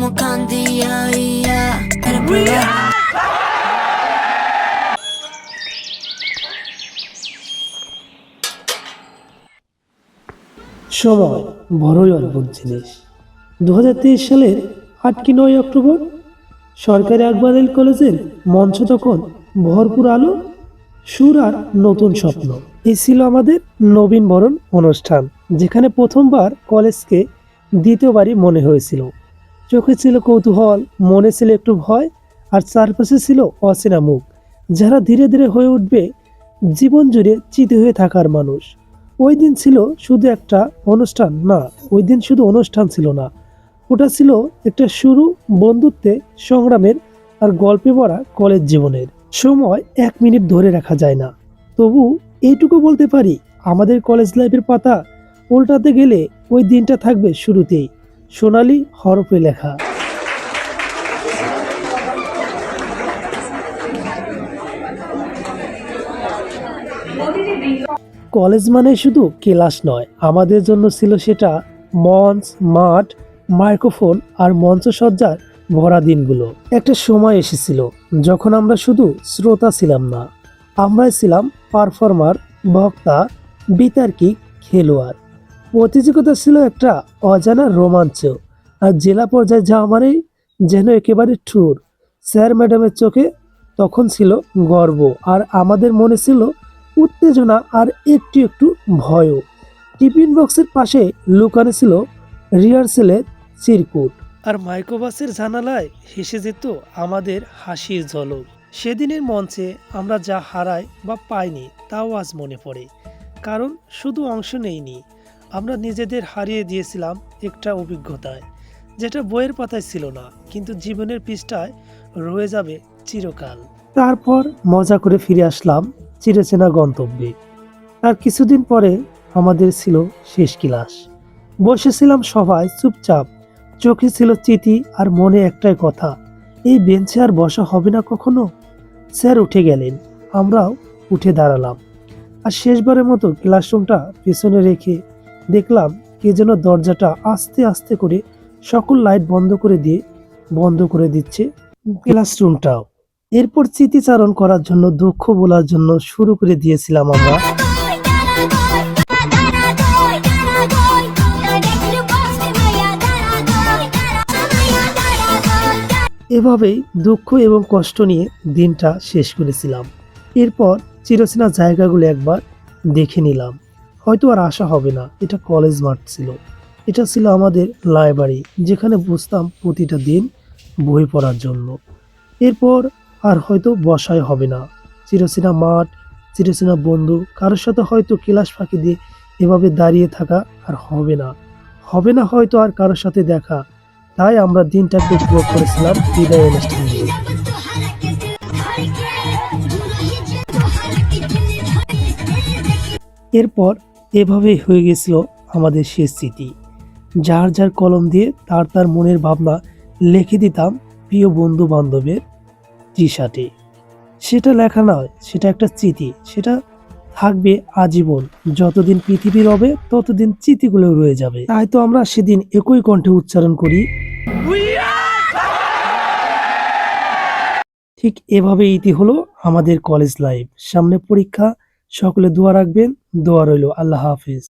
como Candia, yeah. Era pra সময় বড়ই অদ্ভুত জিনিস দু সালের আট কি নয় অক্টোবর সরকারি আকবরাইল কলেজের মঞ্চ তখন ভরপুর আলো সুর আর নতুন স্বপ্ন এই ছিল আমাদের নবীন বরণ অনুষ্ঠান যেখানে প্রথমবার কলেজকে দ্বিতীয়বারই মনে হয়েছিল চোখে ছিল কৌতূহল, মনে ছিল একটু ভয়, আর চারপাশে ছিল অচেনা মুখ, যারা ধীরে ধীরে হয়ে উঠবে, জীবন জুড়ে চিত হয়ে থাকার মানুষ। ওই দিন ছিল শুধু একটা অনুষ্ঠান, না, ওই দিন শুধু অনুষ্ঠান ছিল না। ওটা ছিল একটা শুরু, বন্ধুত্বে, সংগ্রামের, আর গল্পে ভরা কলেজ জীবনের। সময় এক মিনিট ধরে রাখা যায় না। তবু এইটুকু বলতে পারি, আমাদের কলেজ লাইফের পাতা উল্টাতে গেলে ওই দিনটা থাকবে শুরুতেই। সোনালি হরফে লেখা। কলেজ মানে শুধু ক্লাস নয়, আমাদের জন্য ছিল সেটা মঞ্চ, মাঠ, মাইক্রোফোন আর মঞ্চসজ্জার ভরা দিনগুলো। একটা সময় এসেছিল যখন আমরা শুধু শ্রোতা ছিলাম না, আমরাই ছিলাম পারফর্মার, বক্তা, বিতার্কিক খেলোয়াড়। প্রতিযোগিতা ছিল একটা অজানা রোমাঞ্চ, আর জেলা পর্যায়ে যাওয়া মানেই যেন একেবারে ট্যুর স্যার ম্যাডামের চোখে তখন ছিল গর্ব, আর আমাদের মনে ছিল উত্তেজনা আর একটু একটু ভয়ও। টিফিন বক্সের পাশে লুকানো ছিল রিহার্সেলের চিরকুট। আর মাইক্রোবাসের জানালায় হেসে যেত আমাদের হাসির ঝলক। সেদিনের মঞ্চে আমরা যা হারাই বা পাইনি, তাও আজ মনে পড়ে। কারণ শুধু অংশ নেইনি আমরা নিজেদের হারিয়ে দিয়েছিলাম একটা অভিজ্ঞতায়, যেটা বইয়ের পাতায় ছিল না, কিন্তু জীবনের পৃষ্ঠায় রয়ে যাবে চিরকাল। তারপর মজা করে ফিরে আসলাম চিরচেনা গন্তব্যে। আর কিছুদিন পরে আমাদের ছিল শেষ ক্লাস। বসেছিলাম সবাই চুপচাপ, চোখে ছিল চিতি আর মনে একটাই কথা, এই বেঞ্চে আর বসা হবে না কখনো? স্যার উঠে গেলেন, আমরাও উঠে দাঁড়ালাম। আর শেষবারের মতো ক্লাসরুমটা পেছনে রেখে দেখলাম কে যেন দরজাটা আস্তে আস্তে করে সকল লাইট বন্ধ করে দিয়ে বন্ধ করে দিচ্ছে ক্লাসরুমটাও। এরপর স্মৃতিচারণ করার জন্য, দুঃখ বলার জন্য শুরু করে দিয়েছিলাম আমরা। এভাবেই দুঃখ এবং কষ্ট নিয়ে দিনটা শেষ করেছিলাম। এরপর চিরচেনা জায়গাগুলো একবার দেখে নিলাম। হয়তো আর আশা হবে না। এটা কলেজ মাঠ ছিল। এটা ছিল আমাদের লাইব্রেরি যেখানে বসতাম প্রতিটা দিন বই পড়ার জন্য। এরপর আর হয়তো বসাই হবে না। চিরচেনা মাঠ চিরচেনা বন্ধু, কারোর সাথে হয়তো ক্লাস ফাঁকি দিয়ে এভাবে দাঁড়িয়ে থাকা আর হবে না। হবে না হয়তো আর কারোর সাথে দেখা। তাই আমরা দিনটাকে উপভোগ করেছিলাম বিদায় অনুষ্ঠান দিয়ে এরপর এভাবেই হয়ে গেছিল আমাদের শেষ স্মৃতি। যার যার কলম দিয়ে তার তার মনের ভাবনা লিখে দিতাম প্রিয় বন্ধু বান্ধবের টি শার্টে সেটা লেখা নয়, সেটা একটা স্মৃতি, সেটা থাকবে আজীবন। যতদিন পৃথিবী রবে, ততদিন স্মৃতিগুলো রয়ে যাবে। তাই তো আমরা সেদিন একই কণ্ঠে উচ্চারণ করি, ঠিক এভাবে ইতি হলো আমাদের কলেজ লাইফ সামনে পরীক্ষা সকলে দোয়া রাখবেন দোয়া রইল। আল্লাহ হাফিজ।